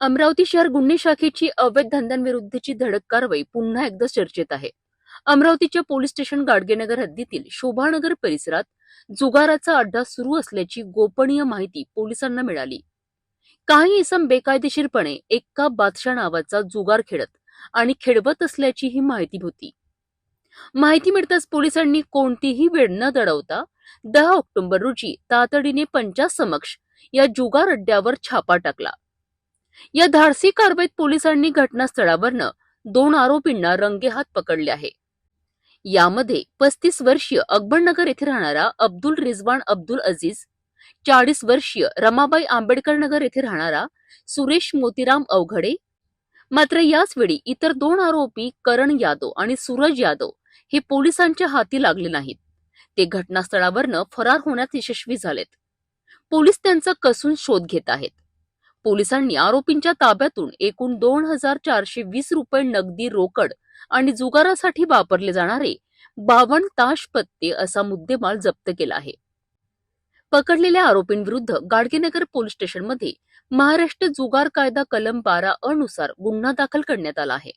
अमरावती शहर गुन्हे शाखेची अवैध धंद्यांविरुद्धची धडक कारवाई पुन्हा एकदा चर्चेत आहे. अमरावतीच्या पोलीस स्टेशन गाडगेनगर हद्दीतील शोभानगर परिसरात जुगाराचा अड्डा सुरू असल्याची गोपनीय माहिती पोलिसांना मिळाली. काही इसम बेकायदेशीरपणे एक्का बादशाह नावाचा जुगार खेळत आणि खेळवत असल्याची ही माहिती होती. माहिती मिळताच पोलिसांनी कोणतीही वेळ न दडवता दहा ऑक्टोबर रोजी तातडीने पंचासमक्ष या जुगार अड्ड्यावर छापा टाकला. या धाडसी कारवाईत पोलिसांनी घटनास्थळावरनं दोन आरोपींना रंगेहात पकडले आहे. यामध्ये पस्तीस वर्षीय अकबरनगर येथे राहणारा अब्दुल रिजवान अब्दुल अजीज चाळीस वर्षीय रमाबाई आंबेडकर नगर येथे राहणारा सुरेश मोतीराम अवघडे मात्र याच वेळी इतर दोन आरोपी करण यादव आणि सूरज यादव हे पोलिसांच्या हाती लागले नाहीत. ते घटनास्थळावरनं फरार होण्यात यशस्वी झालेत. पोलीस त्यांचा कसून शोध घेत आहेत. पोलिसांनी आरोपींच्या ताब्यातून एकूण दोन हजार चारशे वीस रुपये नगदी रोकड आणि जुगारासाठी वापरले जाणारे बावन्न ताश पत्ते असा मुद्देमाल जप्त केला आहे. पकडलेल्या आरोपींविरुद्ध गाडगेनगर पोलीस स्टेशनमध्ये महाराष्ट्र जुगार कायदा कलम बारा अनुसार गुन्हा दाखल करण्यात आला आहे.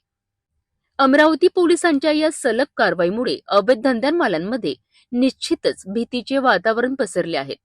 अमरावती पोलिसांच्या या सलग कारवाईमुळे अवैध धंद्यांमालांमध्ये निश्चितच भीतीचे वातावरण पसरले आहेत